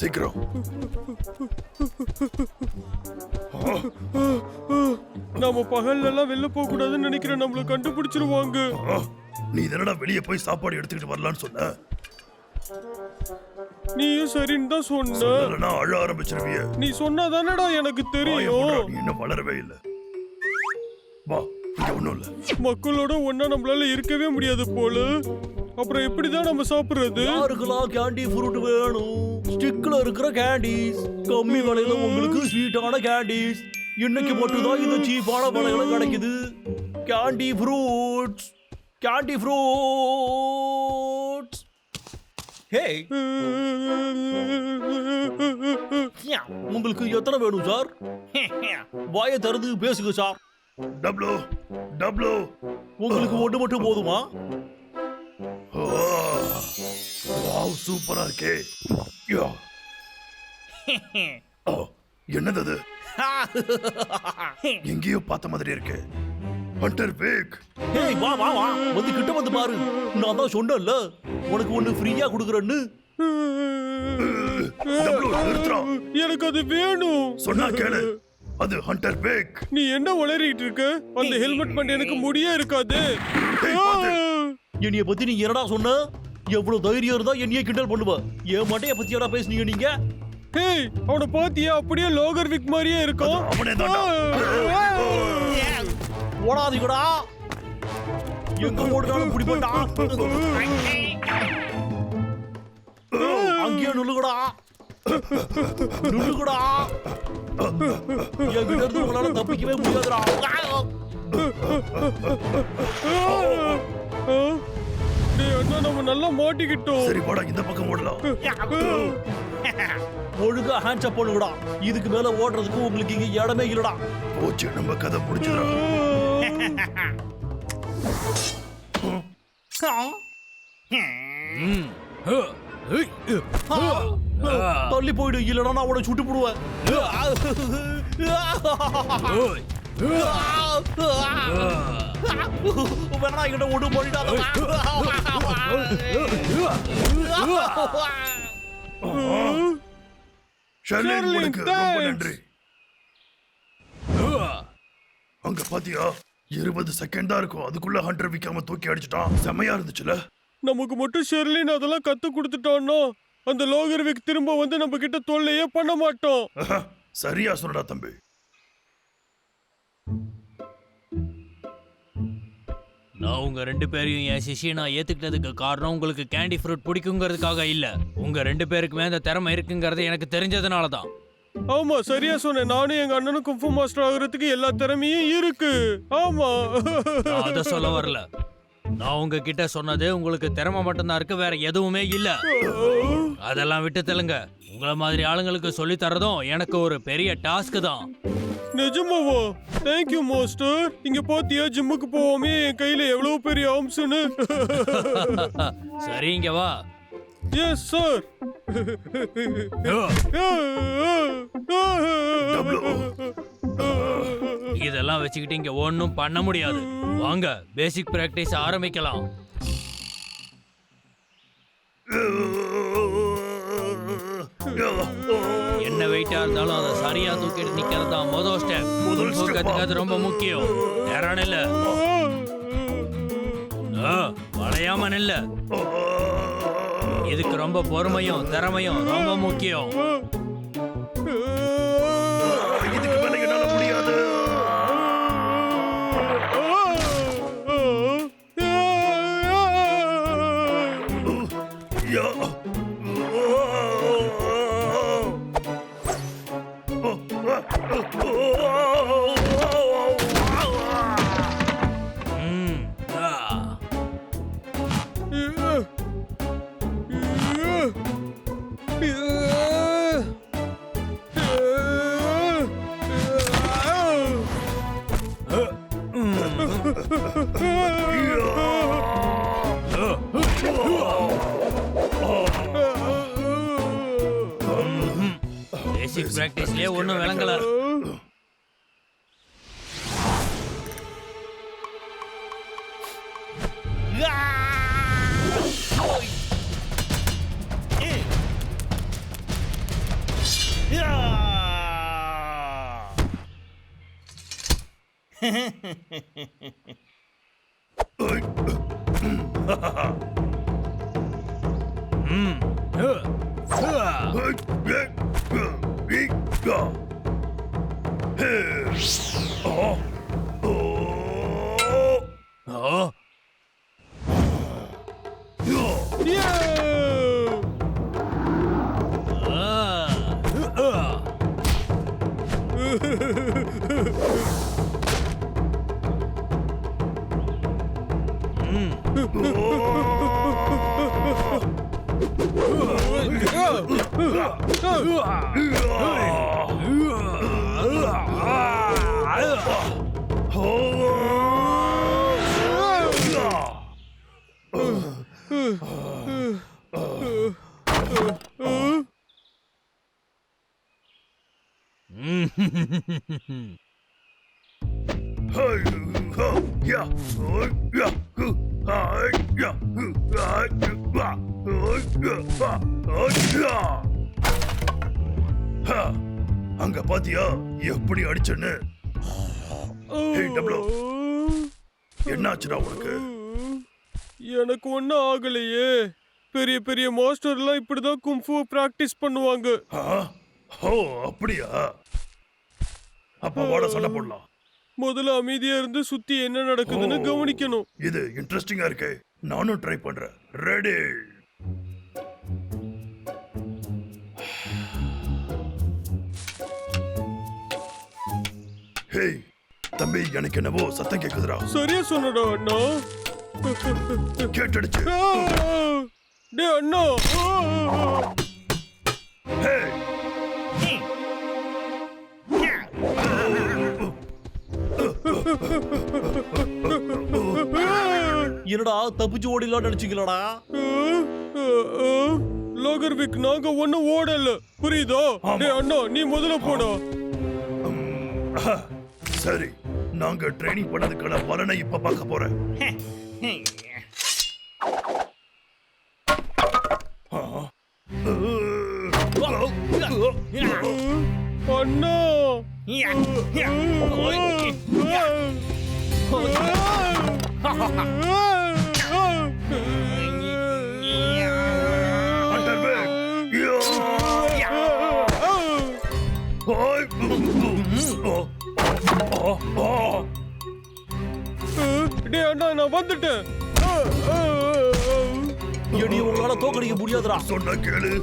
சீக்கிரம். நாம பகல்ல எல்லாம் வெளில போக கூடாதுன்னு நினைக்கிறேன் நம்மள கண்டுபிடிச்சிருவாங்க. நீ இதனடா வெளியே போய் சாப்பாடு எடுத்துக்கிட்டு வரலான்னு சொன்ன? நீயும் சரின்னு தான் சொன்ன. இல்லைன்னா அழ ஆரம்பிச்சிருவிய. நீ சொன்னாதானடா எனக்கு தெரியும். நீ இன்னும் வளரவே இல்லை. வா. இங்க ஒண்ணும் இல்ல. மக்களோட ஒன்னா நம்மளால இருக்கவே முடியாது போல. அப்புறம் எப்படிதான் நம்ம சாப்பிடுறது? யாருக்கெல்லாம் கேண்டி ஃப்ரூட் வேணும்? ஸ்டிக்ல இருக்கிற கேண்டீஸ் கம்மி விலையில உங்களுக்கு ஸ்வீட்டான கேண்டீஸ் இன்னைக்கு மட்டும்தான் இந்த சீப்பான விலையில கிடைக்குது. Candy fruits candy fruits hey உங்களுக்கு எத்தனை வேணும் சார் வாயை திறந்து பேசுங்க சார் டப்ளு டப்ளு உங்களுக்கு ஒன்று மட்டும் போதுமா வாவ் சூப்பரா இருக்கே யா. ஓ, என்னது அது எங்கேயோ பார்த்த மாதிரி இருக்கு ஹண்டர் பேக் ஏய் வா வா வா வந்து கிட்ட வந்து பாரு நான் தான் சொன்னேன்ல உனக்கு ஒண்ணு ஃப்ரீயா கொடுக்குறேன்னு எனக்கு அது வேணும் சொன்னா கேளு அது ஹண்டர் பேக். நீ என்ன உளறிட்டு இருக்க? அந்த ஹெல்மெட் பண்ண எனக்கு முடியே இருக்காது. என்னைய பத்தி நீ என்னடா சொன்ன? எவ்வளவு தைரியம் இருந்தா என்னைய கிண்டல் பண்ணுவ. என் மண்டைய பத்தி என்னடா பேசுனீங்க நீங்க? ஹேய் அவனை பாத்தியா? அப்படியே லோகர் விக் மாதிரியே இருக்கான் அது அவனே தான்டா. ஓடாதீங்கடா. எங்க ஓடுனாலும் பிடிப்பட்டா அங்கேயே நுழுகுடா நுழுகுடா என்கிட்ட இருந்து உங்களால தப்பிக்கவே முடியாதுடா. அண்ணா நம்ம நல்லா மாட்டிக்கிட்டோம். சரி போடா இந்த பக்கம் ஓடலாம். ஒழுங்கா ஹேண்ட்ஸ் அப் பண்ணுங்கடா இதுக்கு மேல ஓடுறதுக்கு உங்களுக்கு இங்க இடமே இல்லடா. போச்சு நம்ம கதை முடிச்சுடா தள்ளி போயிடு இல்லனா நான் உன்னை சுட்டு போடுவேன். வேணா என்கிட்ட ரொம்ப thanks. நன்றி. அங்க பாத்தியா இருபது செகண்ட் தான் இருக்கும். அதுக்குள்ள ஹண்டர் விக்காம தூக்கி அடிச்சிட்டான். செமையா இருந்துச்சுல. நமக்கு மட்டும் ஷெர்லின் அதெல்லாம் கத்து கொடுத்துட்டான்னா? அந்த லோகர் விக் திரும்ப வந்து நம்ம கிட்ட தொல்லையே பண்ண மாட்டோம். சரியா சொன்னடா தம்பி. நான் உங்க ரெண்டு பேரையும் என் சிஷியை நான் ஏத்துக்கிட்டதுக்கு காரணம் உங்களுக்கு கேண்டி ஃப்ரூட் பிடிக்குங்கிறதுக்காக இல்ல. உங்க ரெண்டு பேருக்குமே அந்த திறமை இருக்குங்கிறது எனக்கு தெரிஞ்சதுனால தான் ஆமா சரியா சொன்னேன் நானும் எங்க அண்ணனும் குஃபு மாஸ்டர் ஆகுறதுக்கு எல்லா திறமையும் இருக்கு. ஆமா. அதை சொல்ல வரல. நான் உங்ககிட்ட சொன்னது உங்களுக்கு திறமை மட்டும்தான் இருக்கு வேற எதுவுமே இல்ல. அதெல்லாம் விட்டு தெலுங்க உங்கள மாதிரி ஆளுங்களுக்கு சொல்லி தரதும் எனக்கு ஒரு பெரிய டாஸ்க் தான். நிஜமாவா? தேங்க்யூ மாஸ்டர் இங்க பாத்தியா ஜிம்முக்கு போவாமே என் கையில எவ்வளவு பெரிய ஆம்ஸ்னு சரி இங்க வா. எஸ் சார் இதெல்லாம் வச்சுக்கிட்டு இங்க ஒன்றும் பண்ண முடியாது. வாங்க பேசிக் பிராக்டிஸ் ஆரம்பிக்கலாம். என்ன வெயிட்டா இருந்தாலும் அதை சரியா தூக்கிட்டு நிக்கிறது தான் முதல் ஸ்டெப் முதல் step-ஆ? கத்துக்கிறது ரொம்ப முக்கியம். நேரம் இல்ல ஆ, வளையாம நில்ல. இதுக்கு ரொம்ப பொறுமையும் திறமையும் ரொம்ப முக்கியம். Oh! Ah! Yeah! அங்க பாத்தியா? எப்படி அடிச்சேன்னு. என்னாச்சுடா உனக்கு? எனக்கு ஒன்றும் ஆகலையே. பெரிய பெரிய மாஸ்டர்லாம் இப்படிதான் கும்ஃபு பிராக்டிஸ் பண்ணுவாங்க. ஆ? ஓ அப்படியா? அப்ப வாட சண்டை போடலாம். முதல்ல அமைதியா இருந்து சுத்தி என்ன நடக்குதுன்னு. கவனிக்கணும். இது இன்ட்ரெஸ்டிங்கா இருக்கே. நானும் ட்ரை பண்றேன். ரெடி ஹேய் தம்பி எனக்கு என்னவோ சத்தம் கேக்குதுடா. சரியா சொன்னடா அண்ணா. கேட்டுடுச்சு! டேய் அண்ணா. என்னடா தப்பிச்சு ஓடிலாம் நினைச்சீங்களாடா லோகர்விக் நாங்க ஒண்ணும் ஓடல. புரியுதா. டேய் அண்ணா நீ முதல்ல போடா. ம், ஆ, சரி நாங்க ட்ரைனிங் பண்ணதுக்கான பலனை இப்ப பார்க்க போறேன். அண்ணா Underback. ஓ. ஓ. டேய் அண்ணா நான் வந்துட்டேன். இனி உங்களால தோக்கடிக்க முடியாதுடா. சொன்னா கேளு.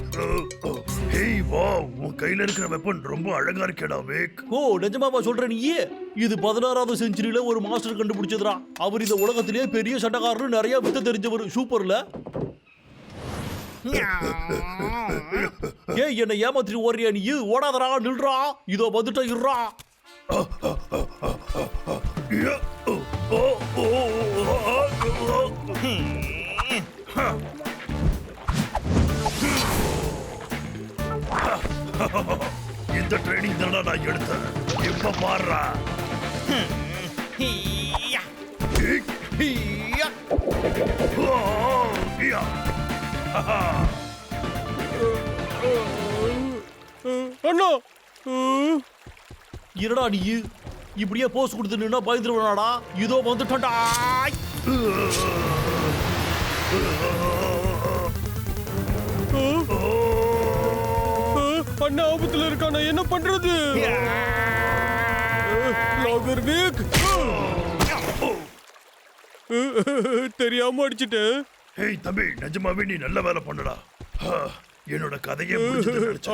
ஹேய் வா உன் கையில இருக்கிற வெப்பன் ரொம்ப அழகா இருக்கேடா வேக் ஓ நிஜமாவா சொல்ற நீ இது பதினாறாவது செஞ்சுரியில ஒரு மாஸ்டர் கண்டுபிடிச்சதுடா. அவர் இந்த உலகத்திலேயே பெரிய சட்டக்காரரு நிறைய வித்த தெரிஞ்சவர் சூப்பர்ல. ஏய் என்ன ஏமாத்திட்டு ஓடுறியா நீ? ஓடாதடா நில்றா. இதோ வந்துட்ட இருறா. இந்த ட்ரைனிங் தானடா நான் எடுத்தேன். இப்ப பாடுறா அண்ணா இருடா நீ? இப்படியே போஸ் கொடுத்து நின்னா பயந்துருவாடா இதோ வந்துட்டா அண்ணா ஆபத்துல இருக்கா நான் என்ன பண்றது? லோகர்விக் தெரியாம அடிச்சிட்டேன். ஹேய் தம்பி நிஜமாவே நீ நல்ல வேலை பண்ணடா. என்னோட கதையே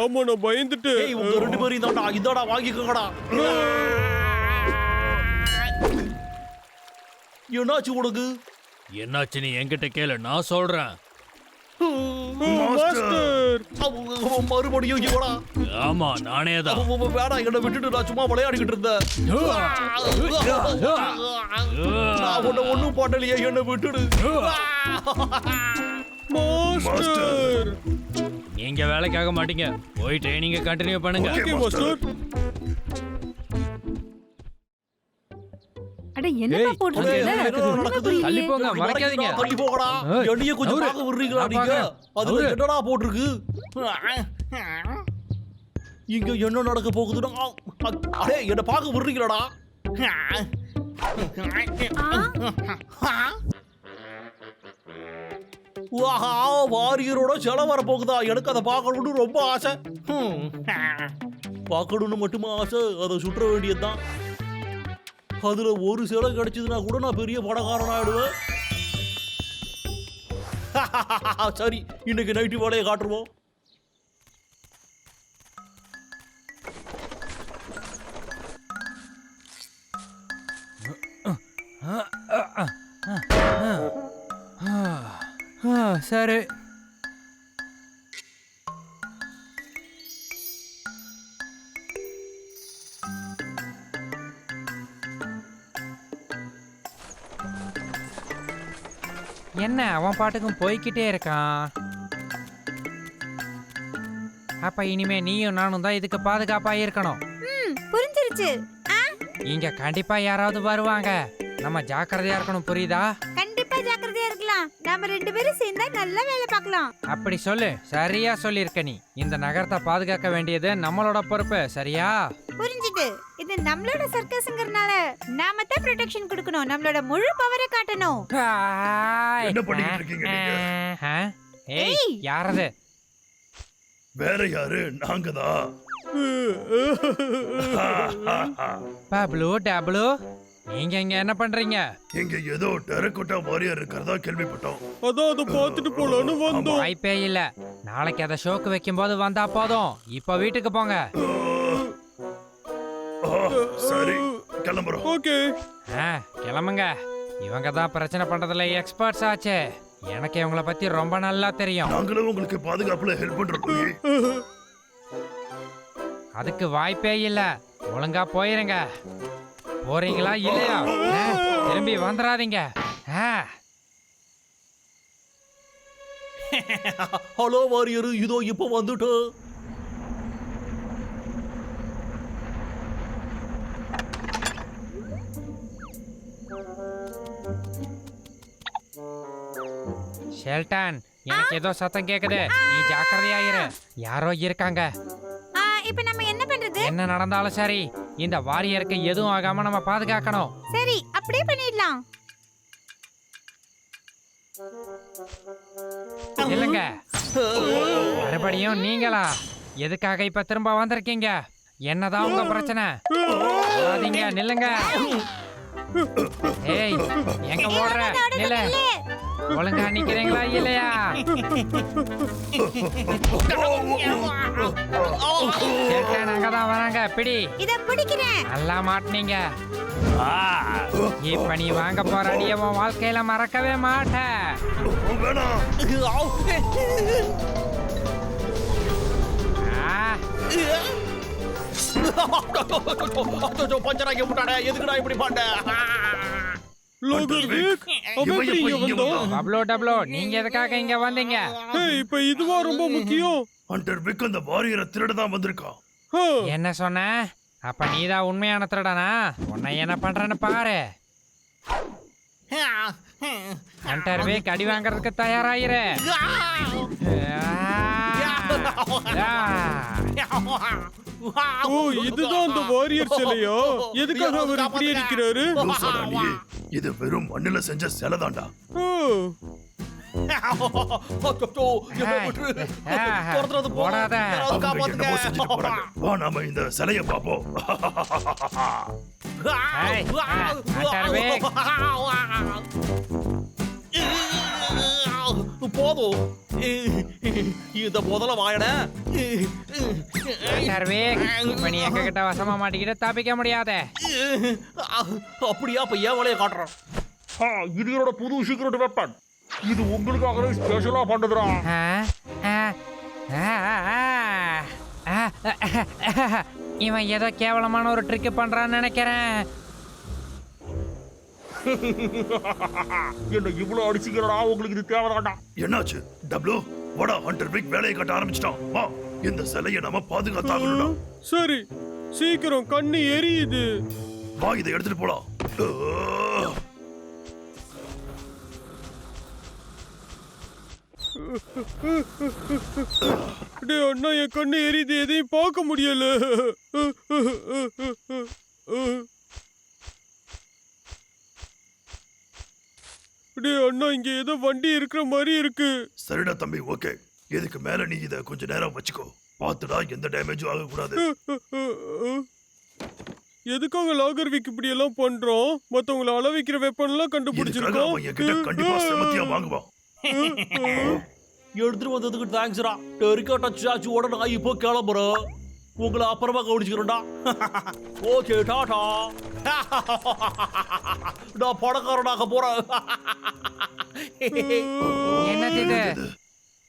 ஆமா நான் ஏய் பயந்துட்டேன் உங்க ரெண்டு பேரும் இதாடா இதாடா வாங்கிக்கோங்கடா. என்னாச்சு உனக்கு? என்னாச்சு நீ என்கிட்ட கேளு நான் சொல்றேன். மறுபடியும் இவடா ஆமா நானே தான். வேணாம் என்னை விட்டுட்டு நான் சும்மா விளையாடிக்கிட்டு இருந்தேன். நான் உன்னை ஒண்ணும் பண்ணலையே என்னை விட்டுடு. மாஸ்டர். நீங்க வேலைக்காக மாட்டீங்க போய் ட்ரைனிங்க கண்டினியூ பண்ணுங்க Okay. ஓகே மாஸ்டர் அட ஏய், போட்டிருக்கீங்க போங்க, மறைக்காதீங்க. தள்ளி போகடா என்னைய கொஞ்சம். பார்க்க விடுறீங்களா நீங்க. அதுல நவுரு. என்னடா போட்டிருக்கு இங்க என்ன நடக்க போகுதுன்னா அடே என்ன பார்க்க விடுறீங்களாடா வாஹா வாரியரோட செலவு வரப்போகுதா? எனக்கு அதை பார்க்கணும்னு ரொம்ப ஆசை. பார்க்கணும்னு மட்டுமா ஆசை? அதை சுற்ற வேண்டியதுதான். அதுல ஒரு சிலை கிடைச்சதுன்னா கூட நான் பெரிய பணக்காரன் ஆயிடுவேன் சரி இன்னைக்கு நைட்டு வேலையை காட்டுருவோம். சரி. என்ன அவன் பாட்டுக்கும் போய்க்கிட்டே இருக்கான். அப்ப இனிமே நீயும் நானும் தான் இதுக்கு பாதுகாப்பா இருக்கணும். புரிஞ்சிருச்சு. இங்க கண்டிப்பா யாராவது வருவாங்க. நம்ம ஜாக்கிரதையா இருக்கணும் புரியுதா? கண்டிப்பா ஜாக்கிரதையா இருக்கலாம்? நாம ரெண்டு பேரும் சேர்ந்தா நல்லா வேலை பார்க்கலாம். அப்படி சொல்லு. சரியா சொல்லியிருக்க நீ. இந்த நகரத்தை பாதுகாக்க வேண்டியது நம்மளோட பொறுப்பு. சரியா? புரிஞ்சுது. இது நம்மளோட சர்க்கஸ்ங்கிறனால நாம தான் ப்ரொடெக்ஷன் கொடுக்கணும். நம்மளோட முழு பவரை காட்டணும். என்ன பண்ணிக்கிட்டு இருக்கீங்க நீங்க? ஆ? ஏய் ஏய். யாரது வேற யாரு? நாங்க தான். பப்ளு டப்ளு. நீங்க இங்க என்ன பண்றீங்க? இங்க ஏதோ டெரக்கோட்டா வாரியர் இருக்கிறதா கேள்விப்பட்டோம். அதான் அதை பார்த்துட்டு போலான்னு வந்தோம். வாய்ப்பே இல்ல. நாளைக்கு அதை ஷோக்கு வைக்கும்போது வந்தா போதும். இப்ப வீட்டுக்கு போங்க. சரி கிளம்புறோம். ஓகே. ஆ, கிளம்புங்க. இவங்க தான் பிரச்சனை பண்றதுல எக்ஸ்பர்ட்ஸ் ஆச்சே. எனக்கு இவங்கள பத்தி ரொம்ப நல்லா தெரியும். நாங்களும் உங்களுக்கு பாதுகாப்புல ஹெல்ப் பண்றோம். அதுக்கு வாய்ப்பே இல்ல. ஒழுங்கா போயிருங்க. போறீங்களா இல்லையா? திரும்பி வந்துடாதீங்க ஹலோ வாரியர் இதோ இப்போ வந்துட்டோம் ஷெல்டன் எனக்கு ஏதோ சத்தம் கேக்குது. நீ ஜாக்கிரதையா இரு. யாரோ இருக்காங்க. ஆ இப்போ நம்ம என்ன பண்றது? என்ன நடந்தாலும் சரி. இந்த வாரியருக்கு எதுவும் ஆகாம நம்ம பாதுகாக்கணும். சரி அப்படியே பண்ணிடலாம். இல்லைங்க. மறுபடியும் நீங்களா? எதுக்காக இப்ப திரும்ப வந்திருக்கீங்க? என்னதான் உங்க பிரச்சனை? நில்லுங்க. ஏய். எங்க ஓடுற? நில்லு. ஒழுங்கா நிக்கிறீங்களா இல்லையா? ஷெல்டன் அங்கதான் வராங்க. பிடி. இத பிடிக்கிறேன் நல்லா மாட்டினீங்க. இப்ப நீ வாங்க போற அடிய உன் வாழ்க்கையில மறக்கவே மாட்ட ஓ, வேணாம் ஆ, பஞ்சராக்கி விட்டாடே எதுக்குடா இப்படி பண்ண அவன் இங்க டப்ளோ நீங்க எதுக்காக இங்க வந்தீங்க? ஏய், இப்ப இதுவா ரொம்ப முக்கியம். ஹண்டர் விக் அந்த வாரியரை திருட தான் வந்திருக்கான் என்ன சொன்ன? அப்ப நீதான் உண்மையான திருடனா? உன்னை என்ன பண்றேன்னு பாரு. ஹண்டர் வீக் அடி வாங்குறதுக்கு தயாராயிரு. ஓ இதுதான் அந்த வாரியர் சிலையா? எதுக்காக அவர் இப்படி இருக்கிறாரு? இது வெறும் மண்ணுல செஞ்ச சிலை போறாங்க வா நாம இந்த சிலைய பாப்போம் ஏய், போதும். இந்த முதல்ல வாயட. இப்ப நீ எங்க கிட்ட வசமா மாட்டிக்கிட்டு தப்பிக்க முடியாதே. அப்படியா அப்ப ஏன் வேலையை இது என்னோட புது சீக்கிரட் வெப்பன் இது உங்களுக்காகவே ஸ்பெஷலா பண்ணுதுடா இவன் ஏதோ கேவலமான ஒரு ட்ரிக் பண்றான்னு நினைக்கிறேன். என்ன இவ்வளவு அடிச்சுக்கிறடா உங்களுக்கு இது தேவைதான்டா என்னாச்சு? டப்ளு வடா ஹண்டர் விக் வேலையை காட்ட ஆரம்பிச்சிட்டான். வா இந்த சிலையை நாம பாதுகாத்தாகணும்டா. சரி சீக்கிரம் கண்ணு எரியுது. வா இதை எடுத்துட்டு போலாம். டேய் அண்ணா என் கண்ணு எரியுது. எதையும் பார்க்க முடியல. இங்க ஏதோ வண்டி இருக்கிற மாதிரி இருக்கு. சரிடா தம்பி ஓகே. இதுக்கு மேல நீ இத கொஞ்ச நேரம் வச்சுக்கோ. பார்த்துடா எந்த டேமேஜும் ஆகக்கூடாது. எதுக்காக லாகர் வீக் இப்படி எல்லாம் பண்றோம்? மத்தவங்கள அள வைக்கிற வெப்பன் எல்லாம் இதுக்காக அவன் என்கிட்ட கண்டிப்பா செமத்தியா கண்டுபிடிச்சிருக்கோம் வாங்குவான்? எடுத்துட்டு வந்ததுக்கு தேங்க்ஸ்டா டெரிக்கா டச் ஆச்சுவோட நான் இப்போ கிளம்புறேன். உங்களை அப்புறமா கவனிச்சுக்கிறோம்டா. ஓகே டாடா. நான் பணக்காரனாக போறேன் என்னது இது?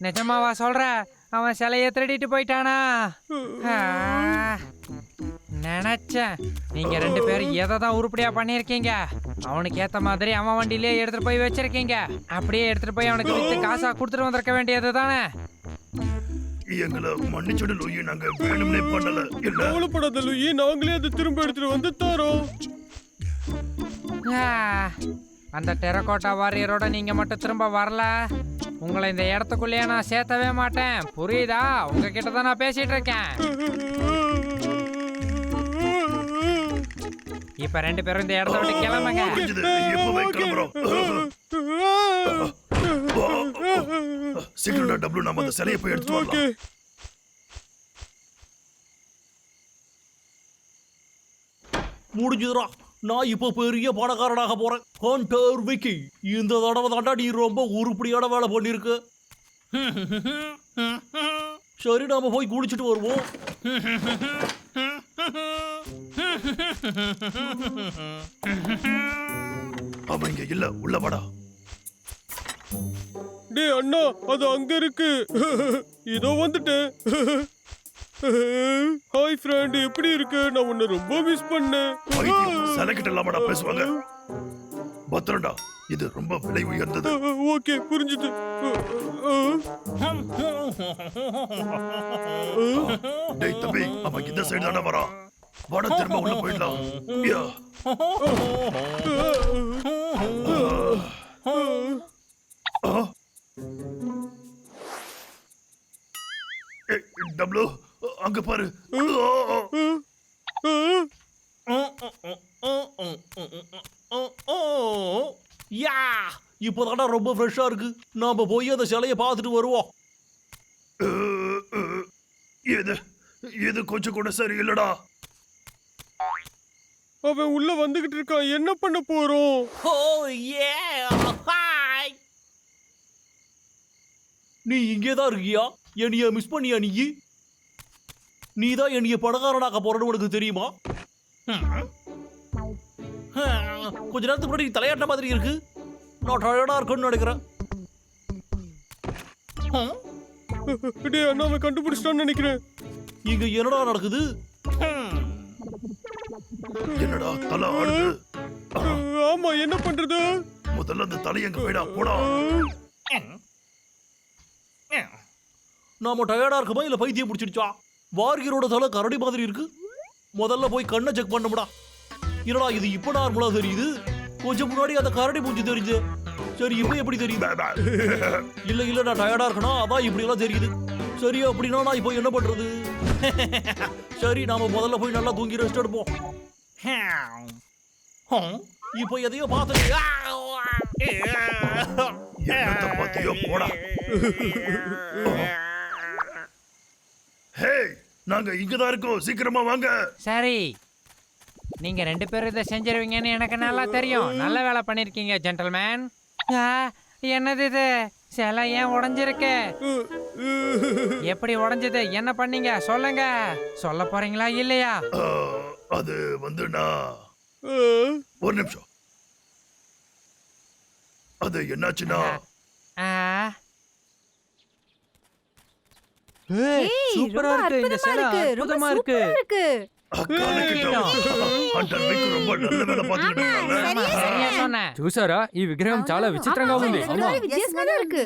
நிஜமாவா சொல்ற? அவன் சிலைய திருடிட்டு போயிட்டானா? ஆ, நினைச்சேன். நீங்க ரெண்டு பேரும் எதை தான் உருப்படியா பண்ணிருக்கீங்க அவனுக்கு ஏத்த மாதிரி அவன் வண்டியிலே எடுத்துட்டு போய் வச்சிருக்கீங்க. அப்படியே எடுத்துட்டு போய் அவனுக்கு வித்து காசா கொடுத்துட்டு வந்திருக்க வேண்டியது தானே எங்களை மன்னிச்சுடு லூயி நாங்க வேணும்னே பண்ணல. இல்ல. கவலைப்படாத லூயி நாங்களே அதை திரும்ப எடுத்துட்டு வந்து தரோம். ஆ, அந்த டெரகோட்டா வாரியரோட நீங்க மட்டும் திரும்ப வரல. உங்களை இந்த இடத்துக்குள்ளேயே நான் சேர்த்தவே மாட்டேன். புரியுதா? உங்ககிட்ட தான் நான் பேசிட்டு இருக்கேன். இப்ப ரெண்டு பேரும் இந்த இடத்த விட்டு கிளம்புங்க. சீக்கிரம் டபுள் நம்ம அந்த சிலையை போய் எடுத்து ஓகே வரலாம் முடிஞ்சுதுடா. நான் இப்போ பெரிய பணக்காரனாக போறேன். ஹண்டர் விக்கி இந்த தடவை தாண்டா நீ ரொம்ப உருப்படியான வேலை பண்ணிருக்கு. சரி நாம போய் குளிச்சுட்டு வருவோம். அவன் இங்க இல்ல உள்ள வாடா. டேய் அண்ணா அது அங்க இருக்கு. இதோ வந்துட்டேன் ஹாய் ஃப்ரெண்ட் எப்படி இருக்கு? நான் உன்னை ரொம்ப மிஸ் பண்ணேன். சிலைக்கிட்ட இல்லாமடா பேசுவாங்க. பத்திரம்டா இது ரொம்ப விலை உயர்ந்தது. ஓகே புரிஞ்சுது. டேய் தம்பி அவன் இந்த சைடு தானே வரான். வாடா திரும்ப உள்ள போயிடலாம். யா. டப்ளு அங்க பாரு. யா இப்போதான்டா ரொம்ப ஃப்ரெஷ்ஷா இருக்கு. நாம போய் அந்த சிலையை பார்த்துட்டு வருவோம். இது இது கொஞ்சம் கூட சரியில்லடா. அவன் உள்ள வந்துகிட்டு இருக்கான். என்ன பண்ண போறோம்? ஓ ஏ நீ இங்கே தான் இருக்கியா? என்னைய மிஸ் பண்ணியா நீ? நீ தான் என்னைய பணக்காரனாக்க போறன்னு உனக்கு தெரியுமா. கொஞ்ச நேரத்துக்கு முன்னாடி தலையாட்ட மாதிரி இருக்கு. நான் டயர்டா இருக்குன்னு நினைக்கிறேன். டேய் அண்ணா அவன் கண்டுபிடிச்சிட்டான்னு நினைக்கிறேன். இங்க என்னடா நடக்குது. என்னடா தலை ஆமா என்ன பண்றது? முதல்ல அந்த தலை எங்க போயிடா போடா. நாம டயர்டா இருக்குமா இல்ல பைத்தியம் பிடிச்சிடுச்சா? வாரியரோட தலை கரடி மாதிரி இருக்கு. முதல்ல போய் கண்ணை செக் பண்ணமுடா. என்னடா இது இப்ப நார்மலா தெரியுது? கொஞ்சம் முன்னாடி அந்த கரடி மூஞ்சி தெரிஞ்சு. சரி இப்போ எப்படி தெரியுது. இல்ல இல்ல நான் டயர்டா இருக்கணும் அதான் இப்படி எல்லாம் தெரியுது. சரி அப்படின்னா நான் இப்போ என்ன பண்றது? சரி நாம முதல்ல போய் நல்லா தூங்கி ரெஸ்ட் எடுப்போம். இப்போ எதையோ பார்த்து போடா. ஹே நாங்க இங்கதான் இருக்கோம். சீக்கிரமா வாங்க. சரி. நீங்க ரெண்டு பேரும் இதை செஞ்சிருவீங்கன்னு எனக்கு நல்லா தெரியும். நல்ல வேலை பண்ணிருக்கீங்க ஜென்டல்மேன் என்னது இது? சிலை ஏன் உடைஞ்சிருக்கு? எப்படி உடைஞ்சது? என்ன பண்ணீங்க? சொல்லுங்க. சொல்ல போறீங்களா இல்லையா? அது வந்து நான் ஒரு நிமிஷம். அது என்னாச்சுன்னா ஆ, ஏய், சூப்பரா ரொம்ப இருக்கு இந்த அற்புதமா சிலை இருக்கு, ரொம்ப அற்புதமா இருக்கு சூப்பரா இருக்கு காலக்கிட்ட ஹண்டர் விக்கு ரொம்ப நல்ல வேலை பார்த்துக்கிட்டு இருக்காங்க சரியா சரியா சொன்னேன் చూసారా ఈ విగ్రహం చాలా విచిత్రంగా ఉంది ஆமா, வித்தியாசமா இருக்கு